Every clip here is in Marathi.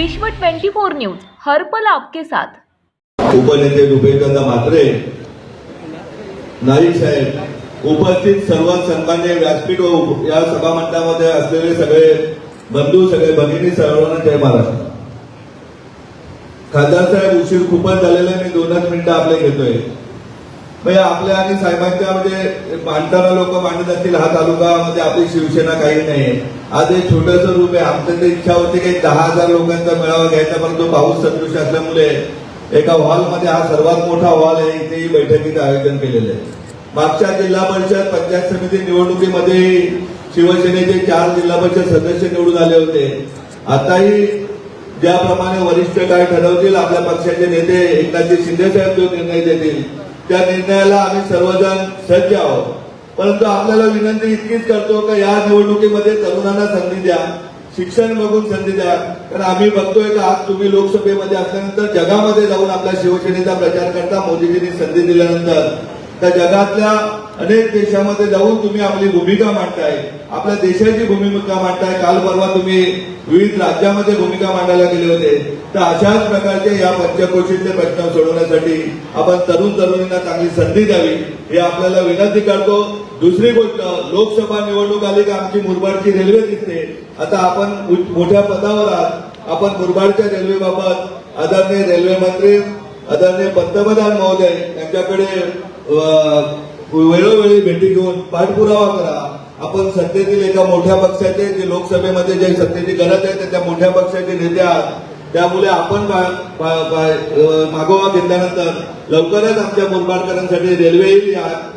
विश्व 24 न्यूज हर पल आपके साथ. उपनेते रुपेशचंद्र म्हात्रे नाईक साहेब उपस्थित सर्व सन्मान्य व्यासपीठ व उप- या सभामंडळामध्ये असलेले सगळे बंधू सगळे भगिनी सर्वांना जय महाराष्ट्र. खासदार साहेब उशीर खूपच झालेला मी दोनच मिनिटं आपले घेतोय. आपल्या आणि साहेबांच्या म्हणजे मांडताना लोक मांडत असतील हा तालुकामध्ये म्हणजे आपली शिवसेना काही नाही. आज एक छोटस रूप आहे. आमच्या तर इच्छा होती की दहा हजार लोकांचा मेळावा घ्यायचा परंतु पाऊस सदृश असल्यामुळे एका हॉलमध्ये हा सर्वात मोठा हॉल आहे. इथेही बैठकीचं आयोजन केलेलं आहे. मागच्या जिल्हा परिषद पंचायत समिती निवडणुकीमध्ये शिवसेनेचे चार जिल्हा परिषद सदस्य निवडून आले होते. आताही ज्याप्रमाणे वरिष्ठ काय ठरवतील आपल्या पक्षाचे नेते एकनाथजी शिंदे साहेब जो निर्णय देतील त्या निर्णयाला आम्ही सर्वजण सज्ज आहोत. परंतु आपल्याला विनंती इतकीच करतो की या निवडणुकीमध्ये तरुणांना संधी द्या शिक्षण बघून संधी द्या. कारण आम्ही बघतोय का आज तुम्ही लोकसभेमध्ये असल्यानंतर जगामध्ये जाऊन आपल्या शिवसेनेचा प्रचार करता मोदीजींनी संधी दिल्यानंतर. त्या जगातल्या अनेक देशामध्ये जाऊन तुम्ही आपली भूमिका मांडताय. आपल्या देशाची भूमिका मांडताय. काल परवा तुम्ही विविध राज्यामध्ये भूमिका मांडायला गेले होते. तर अशाच प्रकारचे या पंचक्रोशीतले प्रश्न सोडवण्यासाठी आपण तरुण तरुणींना चांगली संधी द्यावी हे आपल्याला विनंती करतो. दुसरी गोष्ट लोकसभा निवडणूक आली की आमची मुरबाडची रेल्वे दिसते. आता आपण मोठ्या पदावर आहात. आपण मुरबाडच्या रेल्वेबाबत आदरणीय रेल्वे मंत्री आदरणीय पंतप्रधान महोदय यांच्याकडे अ, वेळोवेळी भेटी घेऊन पाठपुरावा करा. आपण सत्तेतील एका मोठ्या पक्षाचे जे लोकसभेमध्ये जे सत्तेची गरज आहे त्या- त्या मोठ्या पक्षाचे नेते आहात. त्यामुळे आपण मागोवा घेतल्यानंतर लवकरच आमच्या मुरबाडकरांसाठी रेल्वे येईल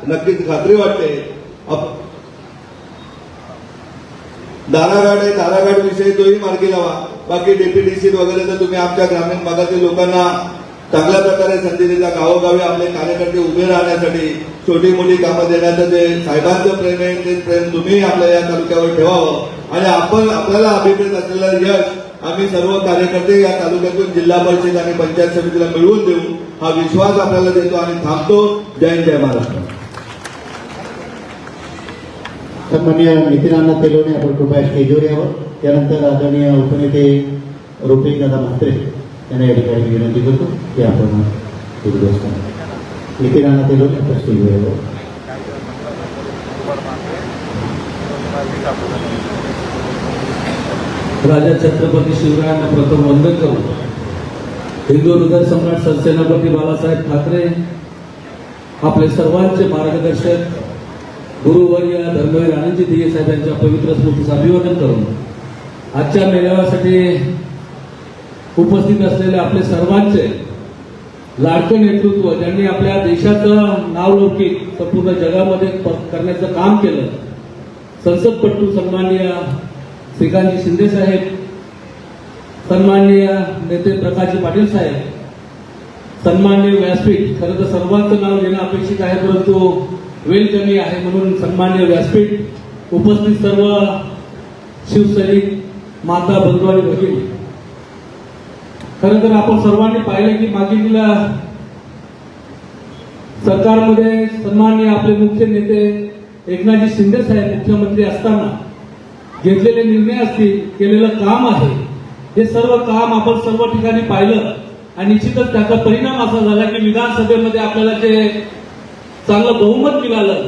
नक्कीच खात्री वाटते. दाराघाट दारागाड आहे दारागाड विषयी तोही मार्गी लावा. बाकी डेप्युटीसी वगैरे तर तुम्ही आमच्या ग्रामीण भागातील लोकांना चांगल्या प्रकारे संधी देता गावोगावी आपले कार्यकर्ते उभे राहण्यासाठी छोटी मोठी कामं देण्याचं जे साहेबांचं प्रेम आहे ते प्रेम तुम्ही आपल्या या तालुक्यावर ठेवावं. आणि आपण आपल्याला अभिप्रेत असलेलं यश आम्ही सर्व कार्यकर्ते या तालुक्यातून जिल्हा परिषद आणि पंचायत समितीला मिळवून देऊ. हा विश्वास आपल्याला देतो आणि थांबतो. जय जय महाराष्ट्र. सन्मान्य नितीनांना तेलोने आपण कृपया स्टेजवर यावं. त्यानंतर आदरणीय उपनेते रुपेश दादा म्हात्रे. यांना या ठिकाणी विनंती करतो की आपण उद्घोष करा नितीनाना तेलोने आपण स्टेजवर यावं राजा छत्रपती शिवरायांना प्रथम वंदन करू. हिंदू हृदय सम्राट सरसेनापती बाळासाहेब ठाकरे आपले सर्वांचे मार्गदर्शक गुरुवर्य धर्मवीर आनंदजी दिघे साहेब यांच्या पवित्र स्मृतीचं अभिवादन करून आजच्या मेळाव्यासाठी उपस्थित असलेले आपले सर्वांचे लाडकं नेतृत्व ज्यांनी आपल्या देशाचं नावलौकिक संपूर्ण जगामध्ये प- करण्याचं काम केलं. संसदपट्टू सन्माननीय श्रीकांतजी शिंदे साहेब सन्माननीय नेते प्रकाशजी पाटील साहेब सन्माननीय व्यासपीठ खरं तर सर्वांचं नाव घेणं अपेक्षित आहे परंतु वेळ कमी आहे म्हणून सन्माननीय व्यासपीठ उपस्थित सर्व शिवसैनिक माता बंधू आणि भगिनी खरं तर आपण सर्वांनी पाहिलं की मागील सरकारमध्ये सन्माननीय आपले मुख्य नेते एकनाथजी शिंदे साहेब मुख्यमंत्री असताना घेतलेले निर्णय असतील केलेलं काम आहे हे सर्व काम आपण सर्व ठिकाणी पाहिलं आणि निश्चितच त्याचा परिणाम असा झाला की विधानसभेमध्ये आपल्याला जे चांगलं बहुमत मिळालं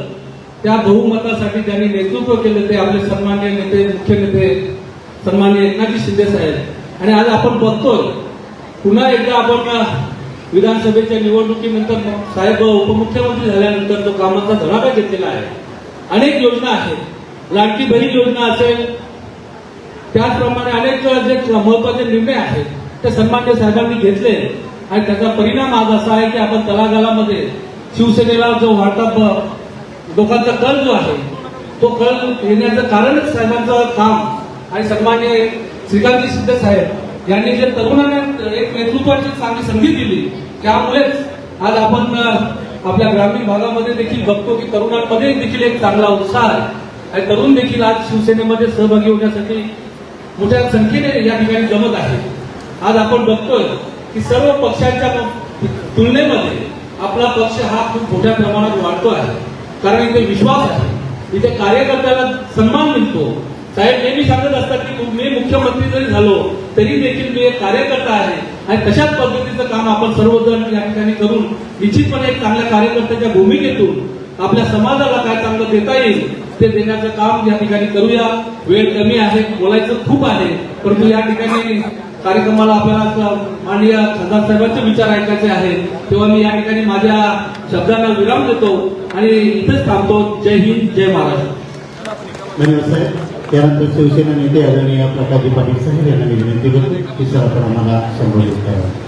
त्या बहुमतासाठी त्यांनी नेतृत्व केलं ते आपले सन्मान्य नेते मुख्य नेते सन्मान्य एकनाथजी शिंदे साहेब. आणि आज आपण बघतोय पुन्हा एकदा आपण विधानसभेच्या निवडणुकीनंतर साहेब उपमुख्यमंत्री झाल्यानंतर जो कामाचा धडाका घेतलेला आहे अनेक योजना आहेत. लाडकी बहीण योजना असेल त्याचप्रमाणे अनेक जे महत्त्वाचे निर्णय आहेत ते सन्मान्य साहेबांनी घेतले. आणि त्याचा परिणाम आज असा आहे की आपण तलागालामध्ये शिवसेनेला जो वाढता लोकांचा कल जो आहे तो कल येण्याचं कारणच साहेबांचं काम. आणि सन्मान्य श्रीकांतजी सिद्ध साहेब यांनी जे तरुणांना एक नेतृत्वाची चांगली संधी दिली त्यामुळेच आज आपण आपल्या ग्रामीण भागामध्ये देखील बघतो की तरुणांमध्ये देखील एक चांगला उत्साह आहे. आणि तरुण देखील आज शिवसेनेमध्ये सहभागी होण्यासाठी मोठ्या संख्येने या ठिकाणी जमत आहे आज आपण बघतोय की सर्व पक्षांच्या तुलनेमध्ये आपला पक्ष हा खूप मोठ्या प्रमाणात वाढतो आहे. कारण इथे विश्वास आहे. इथे कार्यकर्त्याला सन्मान मिळतो. साहेब नेहमी सांगत असतात की मी मुख्यमंत्री जरी झालो तरी देखील मी एक कार्यकर्ता आहे. आणि तशाच पद्धतीचं काम आपण सर्वजण या ठिकाणी करून निश्चितपणे एक चांगल्या कार्यकर्त्याच्या भूमिकेतून आपल्या समाजाला काय चांगलं देता येईल ते देण्याचं काम या ठिकाणी करूया. वेळ कमी आहे बोलायचं खूप आहे. परंतु या ठिकाणी कार्यक्रमाला आपल्याला माननीय खासदार साहेबांचे विचार ऐकायचे आहेत. तेव्हा मी या ठिकाणी माझ्या शब्दांना विराम देतो आणि इथेच थांबतो. जय हिंद जय महाराष्ट्र. धन्यवाद साहेब. त्यानंतर शिवसेना नेते आदरणीय प्रकाशजी पाटील साहेब यांना मी विनंती करतो की सर आपण आम्हाला संबोधित करावं.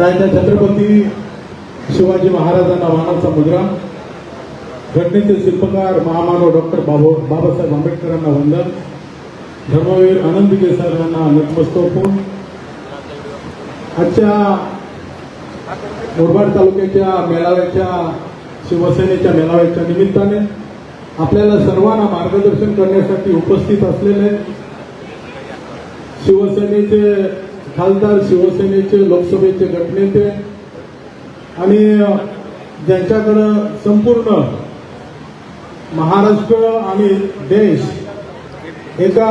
राजा छत्रपती शिवाजी महाराजांना वाहनाचा मुद्रा. घटनेचे शिल्पकार महामानव डॉक्टर बाबो बाबासाहेब आंबेडकरांना वंदन. धर्मवीर आनंद केसर यांना नतमस्तक. आजच्या मुरबाड तालुक्याच्या मेळाव्याच्या शिवसेनेच्या मेळाव्याच्या निमित्ताने आपल्याला सर्वांना मार्गदर्शन करण्यासाठी उपस्थित असलेले शिवसेनेचे खासदार शिवसेनेचे लोकसभेचे गटनेते आणि ज्यांच्याकडं संपूर्ण महाराष्ट्र आणि देश एका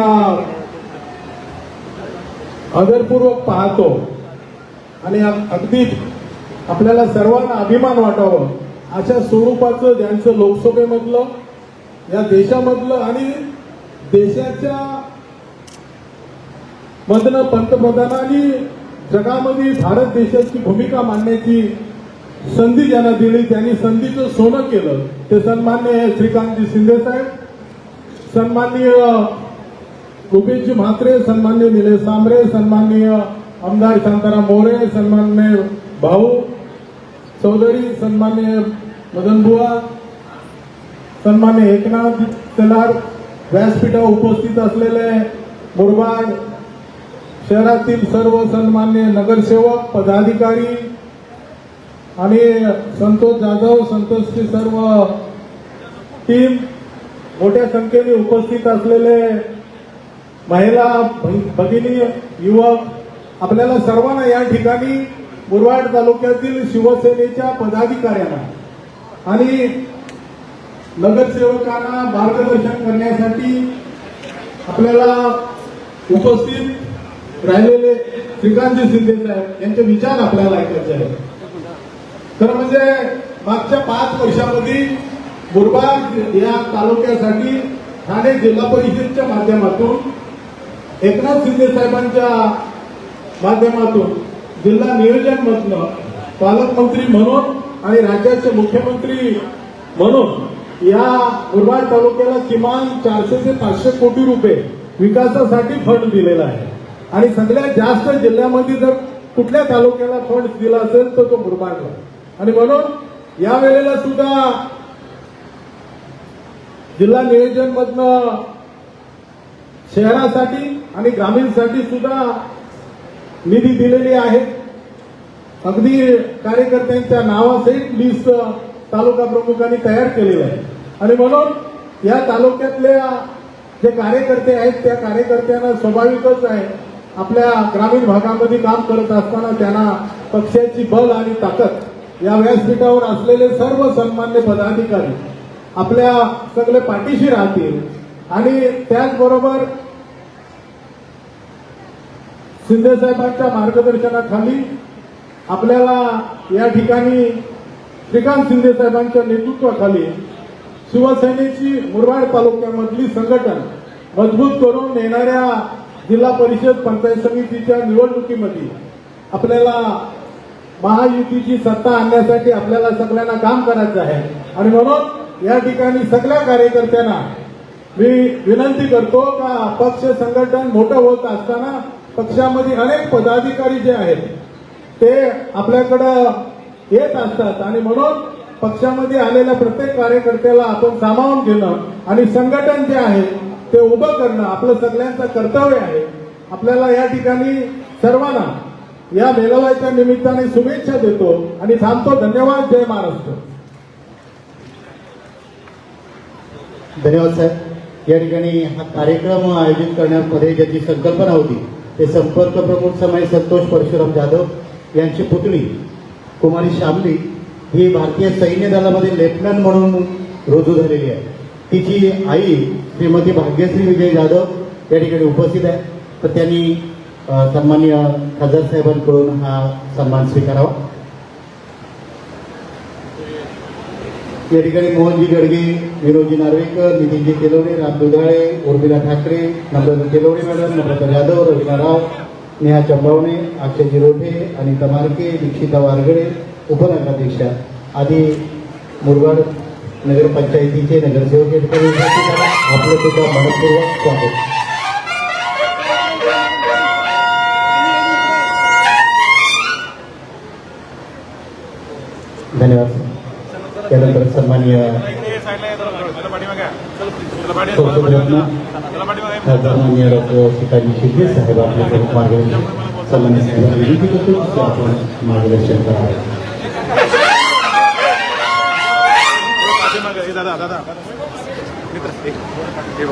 आदरपूर्वक पाहतो आणि अगदी आपल्याला सर्वांना अभिमान वाटावं अशा स्वरूपाचं ज्यांचं लोकसभेमधलं या देशामधलं आणि देशाच्या मधनं पंतप्रधानांनी जगामध्ये भारत देशाची भूमिका मांडण्याची संधी ज्यांना दिली त्यांनी संधीचं सोनं केलं. ते सन्मान्य श्रीकांतजी शिंदे साहेब सन्माननीय रुपेशजी म्हात्रे सन्मान्य निलेश सांबरे सन्माननीय आमदार शांताराम मोरे सन्मान्य भाऊ चौधरी सन्मान्य मदनबुवा सन्मान्य एकनाथ तेलार व्यासपीठा उपस्थित असलेले मुरबाड शहरातील सर्व सन्मान्य नगरसेवक पदाधिकारी आणि संतोष जाधव संतोषची सर्व टीम मोठ्या संख्येने उपस्थित असलेले महिला भ- भगिनी युवक आपल्याला सर्वांना या ठिकाणी मुरवाड तालुक्यातील शिवसेनेच्या पदाधिकाऱ्यांना आणि नगरसेवकांना मार्गदर्शन करण्यासाठी आपल्याला उपस्थित राहिलेले श्रीकांतजी शिंदे साहेब यांचे विचार आपल्याला ऐकायचे आहेत. खरं म्हणजे मागच्या पाच वर्षामध्ये मुरबाड या तालुक्यासाठी ठाणे जिल्हा परिषदच्या माध्यमातून एकनाथ शिंदे साहेबांच्या माध्यमातून जिल्हा नियोजन मधनं पालकमंत्री म्हणून आणि राज्याचे मुख्यमंत्री म्हणून या मुरबाड तालुक्याला किमान चारशे ते पाचशे कोटी रुपये विकासासाठी फंड दिलेला आहे. आणि सगळ्यात जास्त जिल्ह्यामध्ये जर कुठल्या तालुक्याला फंड दिला असेल तर तो मुरबाडला आणि म्हणून या वेळेला सुद्धा जिल्हा नियोजन मधनं शहरासाठी आणि ग्रामीणसाठी सुद्धा निधी दिलेली आहे. अगदी कार्यकर्त्यांच्या नावासहित लिस्ट तालुका प्रमुखांनी तयार केलेली आहे. आणि म्हणून या तालुक्यातल्या जे कार्यकर्ते आहेत त्या कार्यकर्त्यांना स्वाभाविकच आहे आपल्या ग्रामीण भागामध्ये काम करत असताना त्यांना पक्षाची बल आणि ताकद या व्यासपीठावर असलेले सर्व सन्मान्य पदाधिकारी आपल्या सगळे पाठीशी राहतील. आणि त्याचबरोबर शिंदे साहेबांच्या मार्गदर्शनाखाली आपल्याला या ठिकाणी श्रीकांत शिंदे साहेबांच्या नेतृत्वाखाली शिवसेनेची मुरबाड तालुक्यामधली संघटन मजबूत करून येणाऱ्या जिल्हा परिषद पंचायत समितीच्या निवडणुकीमध्ये आपल्याला महायुतीची सत्ता आणण्यासाठी आपल्याला सगळ्यांना काम करायचं आहे. आणि म्हणून या ठिकाणी सगळ्या कार्यकर्त्यांना मी विनंती करतो का पक्ष संघटन मोठं होत असताना पक्षामध्ये अनेक पदाधिकारी जे आहेत ते आपल्याकडं येत असतात. आणि म्हणून पक्षामध्ये आलेल्या प्रत्येक कार्यकर्त्याला आपण सामावून घेणं आणि संघटन जे आहे ते उभं करणं आपलं सगळ्यांचं कर्तव्य आहे. आपल्याला या ठिकाणी सर्वांना या मेळाव्याच्या निमित्ताने शुभेच्छा देतो आणि थांबतो धन्यवाद जय महाराष्ट्र. धन्यवाद साहेब या ठिकाणी हा कार्यक्रम आयोजित करण्यामध्ये ज्याची संकल्पना होती ते संपर्क प्रमुख समय संतोष परशुराम जाधव यांची पुतणी कुमारी शामली ही भारतीय सैन्य दलामध्ये लेफ्टनंट म्हणून रुजू झालेली आहे. तिची आई श्रीमती भाग्यश्री विजय जाधव या ठिकाणी उपस्थित आहे. तर त्यांनी अ, सन्माननीय खासदार साहेबांकडून हा सन्मान स्वीकारावा. या ठिकाणी मोहनजी गडगे विनोदजी नार्वेकर नितीनजी केलवडे राम दुधाळे उर्मिला ठाकरे नम्रता केलवडे मॅडम नम्रता जाधव रवीना राव नेहा चंबावणे अक्षयजी रोठे अनिता मार्के दीक्षिता वारगडे उपनगराध्यक्षा आदी मुरबाड नगरपंचायतीचे नगरसेवक या ठिकाणी आपलं सुद्धा मनपूर्वक स्वागत. धन्यवाद. त्यानंतर खासदार माननीय डॉक्टर सीताजी शिंदे साहेब आपल्या प्रमुख मार्गदर्शन सन्मान्य साहेबांना विनंती करतो की आपण मार्गदर्शन करावे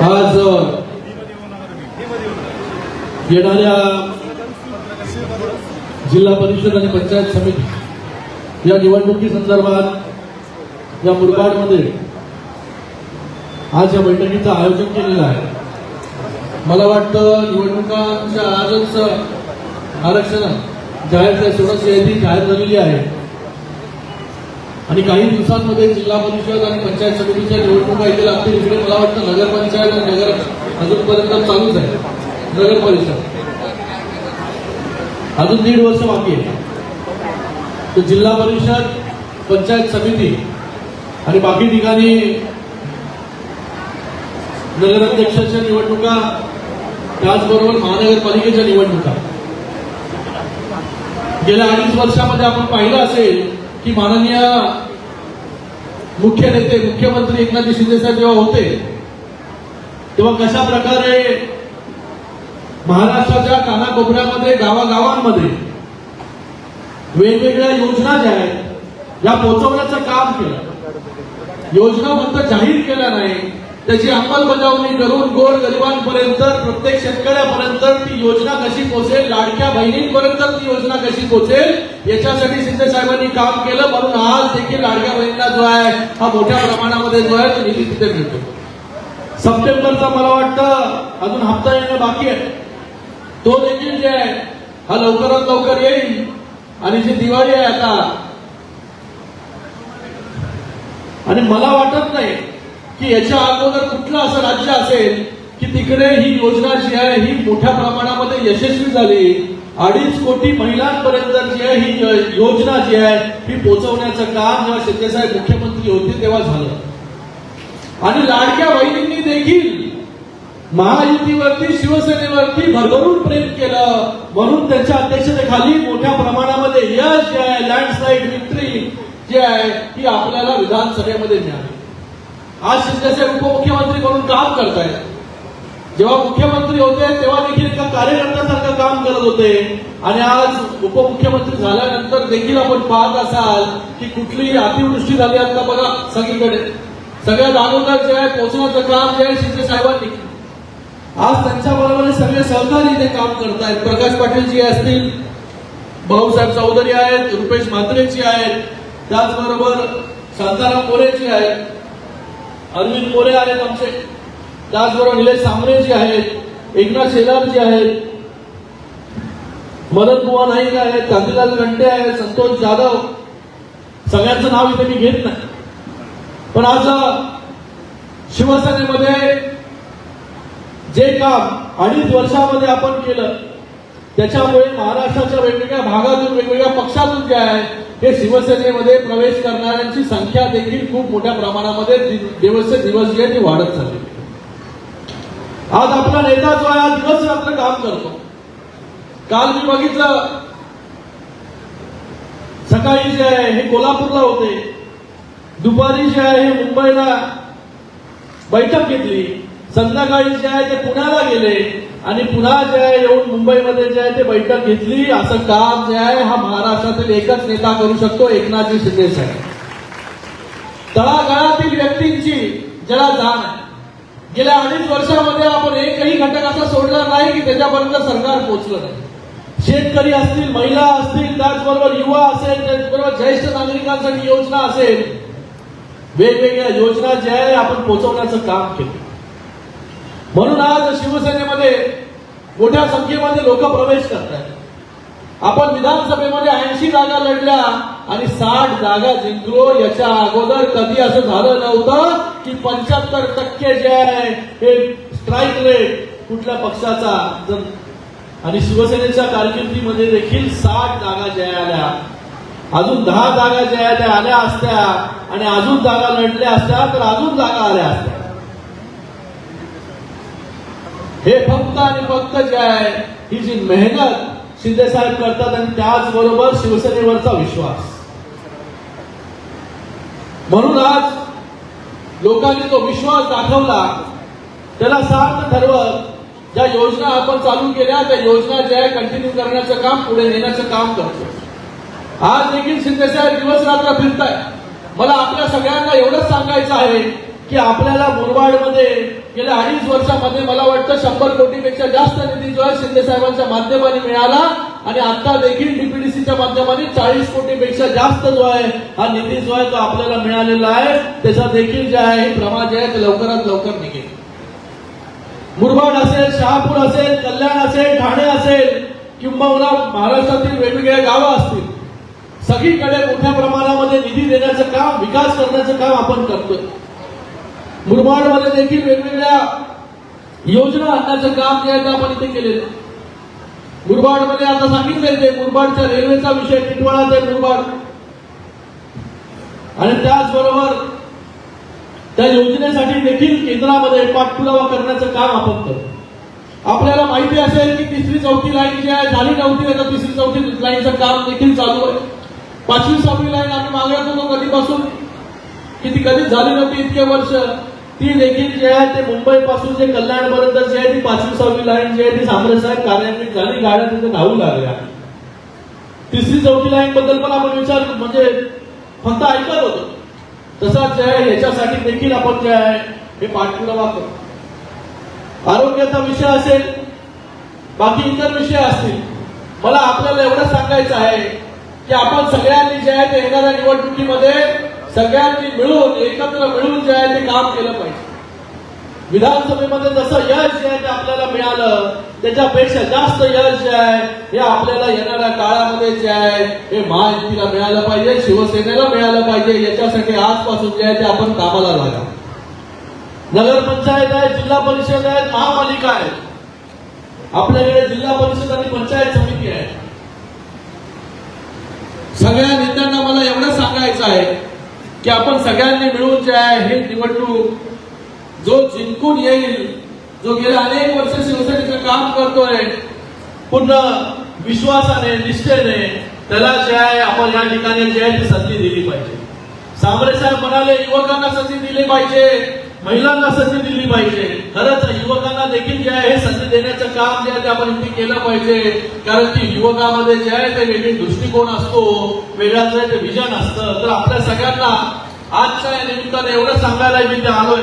आज येणाऱ्या जिल्हा परिषद आणि पंचायत समिती या निवडणुकी संदर्भात या मुरबाडमध्ये आज या बैठकीचं आयोजन केलेलं आहे. मला वाटतं निवडणुकांच्या आजच आरक्षण जाहीर सोडत यादी जाहीर झालेली आहे. आणि काही दिवसांमध्ये जिल्हा परिषद आणि पंचायत समितीच्या निवडणुका इथे लागतील. इकडे मला वाटतं नगरपंचायत आणि नगर अजूनपर्यंत चालूच आहे. नगर परिषद अजून दीड वर्ष बाकी आहे. तर जिल्हा परिषद पंचायत समिती आणि बाकी ठिकाणी नगराध्यक्षाच्या निवडणुका त्याचबरोबर महानगरपालिकेच्या निवडणुका. गेल्या अडीच वर्षामध्ये आपण पाहिलं असेल की माननीय मुख्य नेते मुख्यमंत्री एकनाथ शिंदेसाहेब जेव्हा होते तेव्हा कशा प्रकारे महाराष्ट्राच्या कानाकोपऱ्यामध्ये गावागावांमध्ये वेगवेगळ्या योजना ज्या आहेत या पोहोचवण्याचं काम केलं. योजना फक्त जाहीर केल्या नाही त्याची अंमलबजावणी करून गोर गरिबांपर्यंत प्रत्येक शेतकऱ्यापर्यंत ती योजना कशी पोहोचेल लाडक्या बहिणींपर्यंत ती योजना कशी पोहोचेल याच्यासाठी शिंदे साहेबांनी काम केलं. म्हणून आज देखील लाडक्या बहिणींना जो आहे हा मोठ्या प्रमाणामध्ये जो आहे तो निधी तिथे मिळतो. सप्टेंबरचा मला वाटतं अजून हप्ता येणं बाकी आहे. तो देखील जे आहे हा लवकरात लवकर येईल. आणि जी दिवाळी आहे आता आणि मला वाटत नाही की याच्या अगोदर कुठलं असं राज्य असेल की तिकडे ही योजना जी आहे ही मोठ्या प्रमाणामध्ये यशस्वी झाली. अडीच कोटी महिलांपर्यंत जी आहे ही योजना जी आहे ही पोहोचवण्याचं काम जेव्हा शिंदेसाहेब मुख्यमंत्री होते तेव्हा झालं. आणि लाडक्या बहिणींनी देखील महायुतीवरती शिवसेनेवरती भरभरून प्रेम केलं. म्हणून त्यांच्या अध्यक्षतेखाली मोठ्या प्रमाणामध्ये यश जे आहे लँडस्लाईड विक्ट्री जी आहे ती आपल्याला विधानसभेमध्ये मिळाली. आज शिंदेचे उपमुख्यमंत्री म्हणून काम करतायत. जेव्हा मुख्यमंत्री होते तेव्हा देखील एका कार्यकर्त्यासारखं काम करत होते. आणि आज उपमुख्यमंत्री झाल्यानंतर देखील आपण पाहत असाल की कुठलीही अतिवृष्टी झाली आता बघा सगळीकडे. सगळ्या अगोदर जे आहे पोचण्याचं काम जे आहे शिंदे साहेबांनी केलं. आज त्यांच्या बरोबर सगळे सहकारी इथे काम करतायत. प्रकाश पाटीलजी असतील भाऊसाहेब चौधरी आहेत रुपेश म्हात्रेजी आहेत त्याचबरोबर शांताराम मोरेजी आहेत अरविंद मोरे आहेत आमचे त्याचबरोबर निलेश सांबरेजी आहेत एकनाथ शेलारजी आहेत मदन बुवा नाईक आहेत कांतीलाल गंटे आहेत संतोष जाधव. सगळ्यांचं नाव इथे मी घेत नाही. पण आज शिवसेनेमध्ये जे काम अडीच वर्षामध्ये आपण केलं त्याच्यामुळे महाराष्ट्राच्या वेगवेगळ्या भागातून वेगवेगळ्या पक्षातून जे आहे हे शिवसेनेमध्ये प्रवेश करणाऱ्यांची संख्या देखील खूप मोठ्या प्रमाणामध्ये दिवस दिवस जी ती वाढत चालली. आज आपला नेता जो आहे आज दिवस रात्र काम करतो. काल मी बघितलं सकाळी जे आहे हे कोल्हापूरला होते. दुपारी जे आहे हे मुंबईला बैठक घेतली. संध्याकाळी जे आहे ते पुण्याला गेले आणि पुन्हा जे आहे येऊन मुंबईमध्ये जे आहे ते बैठक घेतली. असं काम जे आहे हा महाराष्ट्रातील एकच नेता करू शकतो एकनाथजी शिंदे साहेब. तळागाळातील व्यक्तींची ज्याला जाण आहे. गेल्या अडीच वर्षामध्ये आपण एकही घटक असा सोडला नाही की त्याच्यापर्यंत सरकार पोहोचलं नाही. शेतकरी असतील महिला असतील त्याचबरोबर युवा असेल त्याचबरोबर ज्येष्ठ नागरिकांसाठी योजना असेल. वेगवेगळ्या योजना ज्या आहे आपण पोहोचवण्याचं काम केलं. म्हणून आज शिवसेनेमध्ये मोठ्या संख्येमध्ये लोक प्रवेश करतात. आपण विधानसभेमध्ये ऐंशी जागा लढल्या आणि साठ जागा जिंकलो याच्या अगोदर कधी असं झालं नव्हतं की पंच्याहत्तर टक्के जे आहे हे स्ट्राईक रेट कुठल्या पक्षाचा जर- आणि शिवसेनेच्या कारकिर्दीमध्ये देखील साठ जागा ज्या आल्या. अजून दहा जागा ज्या त्या आल्या असत्या. आणि अजून जागा लढल्या असत्या तर अजून जागा आल्या असत्या. हे फक्त आणि फक्त जे आहे ही जी मेहनत शिंदे साहेब करतात आणि त्याचबरोबर शिवसेनेवरचा विश्वास. म्हणून आज लोकांनी तो विश्वास दाखवला. त्याला सार्थ ठरवत ज्या योजना आपण चालू केल्या त्या योजना ज्या आहे कंटिन्यू करण्याचं काम पुढे नेण्याचं काम करतो. आज देखील शिंदेसाहेब दिवस रात्र फिरताय मला आपल्या सगळ्यांना एवढंच सांगायचं आहे की आपल्याला मुरबाडमध्ये गेल्या अडीच वर्षामध्ये मला वाटतं शंभर कोटीपेक्षा जास्त निधी जो आहे शिंदे साहेबांच्या माध्यमाने मिळाला आणि आता देखील डीपीडीसीच्या माध्यमाने चाळीस कोटीपेक्षा जास्त जो आहे हा निधी जो आहे तो आपल्याला मिळालेला आहे त्याचा देखील जे आहे हे प्रमाण जे आहे ते लवकरात लवकर निघेल. मुरबाड असेल शहापूर असेल कल्याण असेल ठाणे असेल किंबहुना महाराष्ट्रातील वेगवेगळ्या गावं असतील सगळीकडे मोठ्या प्रमाणामध्ये निधी देण्याचं काम विकास करण्याचं काम आपण करतोय. मुरबाडमध्ये देखील वेगवेगळ्या योजना आणण्याचं काम जे आहे ते आपण इथे केलेलं आहे. मुरबाडमध्ये आता सांगितले ते मुरबाडच्या रेल्वेचा विषय टिटवाळा ते मुरबाड. आणि त्याचबरोबर त्या योजनेसाठी देखील केंद्रामध्ये पाठपुरावा करण्याचं काम आपण करतो आपल्याला माहिती असेल की तिसरी चौथी लाईन जी आहे झाली नव्हती आता तिसरी चौथी लाईनचं काम देखील चालू आहे. पाचवी सहावी लाईन आम्ही मागत होतो कधीपासून? की ती कधीच झाली नव्हती इतके वर्ष. ती देखील जे आहे ते मुंबई पासून जे कल्याणपर्यंत जे आहे ती पाचवी सहावी लाईन जी आहे ती सांबरे साहेब कार्यान्वित झाली. गाड्या तिथे धावू लागल्या. तिसरी चौथी लाईन बद्दल पण आपण विचार म्हणजे फक्त ऐकत होतो. तसाच जे आहे याच्यासाठी देखील आपण जे आहे हे पाठपुरावा करतो. आरोग्याचा विषय असेल बाकी इतर विषय असतील मला आपल्याला एवढं सांगायचं आहे की आपण सगळ्यांनी जे आहे ते येणाऱ्या निवडणुकीमध्ये सगळ्यांनी मिळून एकत्र मिळून जे आहे ते काम केलं पाहिजे. विधानसभेमध्ये जसं यश जे आहे ते आपल्याला मिळालं त्याच्यापेक्षा जास्त यश जे आहे हे आपल्याला येणाऱ्या काळामध्ये जे आहे हे महायुतीला मिळालं पाहिजे शिवसेनेला मिळालं पाहिजे याच्यासाठी आजपासून जे आहे ते आपण कामाला लागा नगरपंचायत आहे जिल्हा परिषद आहे महापालिका आहे आपल्याकडे जिल्हा परिषद आणि पंचायत समिती आहे सगळ्या नेत्यांना मला एवढं सांगायचं आहे की आपण सगळ्यांनी मिळून जे आहे हे निवडणूक जो जिंकून येईल जो गेल्या अनेक वर्ष शिवसेनेचं काम करतोय पूर्ण विश्वासाने निष्ठेने त्याला जे आहे आपण या ठिकाणी जे आहे ती संधी दिली पाहिजे. सांबरे साहेब म्हणाले युवकांना संधी दिली पाहिजे. महिलांना संधी दिली पाहिजे. खरंच युवकांना देखील जे आहे संधी देण्याचं काम जे आहे ते आपण इथे केलं पाहिजे. कारण की युवकामध्ये जे आहे ते वेगळी दृष्टिकोन असतो वेगळाच ते विजन असतं. तर आपल्या सगळ्यांना आजच्या या निमित्ताने एवढं सांगायला मी ते आलोय.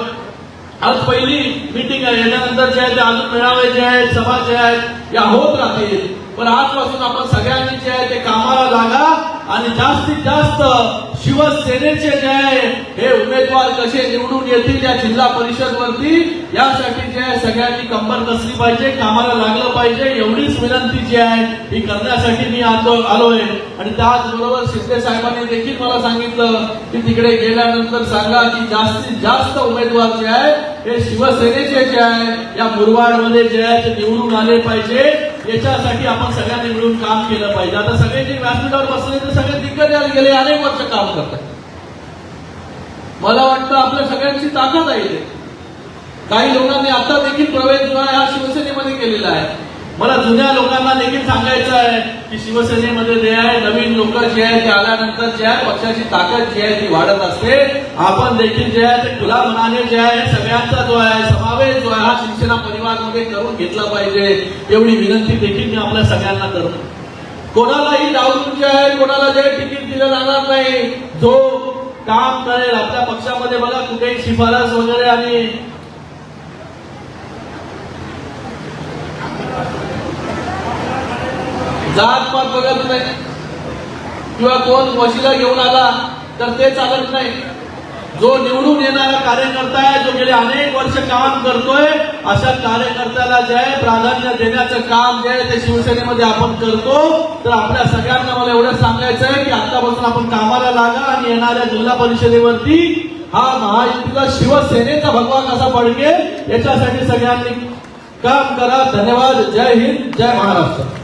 आज पहिली मीटिंग आहे. याच्यानंतर जे आहे ते अजून मेळावे जे आहेत सभा जे आहेत या होत राहतील. पण आजपासून आपण सगळ्यांनी जे आहे ते कामाला लागा आणि जास्तीत जास्त शिवसेनेचे जे आहे हे उमेदवार कसे निवडून येतील या जिल्हा परिषद वरती यासाठी जे आहे सगळ्यांनी कंबर कसली पाहिजे कामाला लागलं पाहिजे एवढीच विनंती जी आहे ही करण्यासाठी मी आलो आलोय. आणि त्याचबरोबर शिंदे साहेबांनी देखील मला सांगितलं की तिकडे गेल्यानंतर सांगा की जास्तीत जास्त उमेदवार जे आहे हे शिवसेनेचे जे आहे या मुरवाडमध्ये जे आहे ते निवडून आले पाहिजे. याच्यासाठी आपण सगळ्यांनी मिळून काम केलं पाहिजे. आता सगळे जे व्यासपीठावर बसले ते सगळे दिग्गज गेले अनेक वर्ष काम करतात. मला वाटतं आपल्या सगळ्यांची ताकद आहे काही लोकांनी आता देखील प्रवेश जो आहे हा शिवसेनेमध्ये केलेला आहे. मला जुन्या लोकांना देखील सांगायचं आहे की शिवसेनेमध्ये जे आहे नवीन लोक जे आहे ते आल्यानंतर जे आहे पक्षाची ताकद जी आहे ती वाढत असते. आपण देखील जे आहे ते खुला मनाने जे आहे सगळ्यांचा जो आहे समावेश जो आहे हा शिवसेना परिवारमध्ये करून घेतला पाहिजे. एवढी विनंती देखील मी आपल्या सगळ्यांना करतो. कोणालाही डावलून जे आहे कोणाला जे तिकीट दिलं जाणार नाही. जो काम करेल आपल्या पक्षामध्ये मला कुठेही शिफारस वगैरे आणि जात पात बघत नाही. किंवा कोण वशिला घेऊन आला तर ते चालत नाही. जो निवडून येणारा कार्यकर्ता आहे जो गेले अनेक वर्ष काम करतोय अशा कार्यकर्त्याला जे आहे प्राधान्य देण्याचं काम जे आहे ते शिवसेनेमध्ये आपण करतो. तर आपल्या सगळ्यांना मला एवढं सांगायचं आहे की आतापासून आपण कामाला लागा आणि येणाऱ्या जिल्हा परिषदेवरती हा महायुतीचा शिवसेनेचा भगवा कसा पडकेल याच्यासाठी सगळ्यांनी काम करा. धन्यवाद. जय हिंद. जय महाराष्ट्र.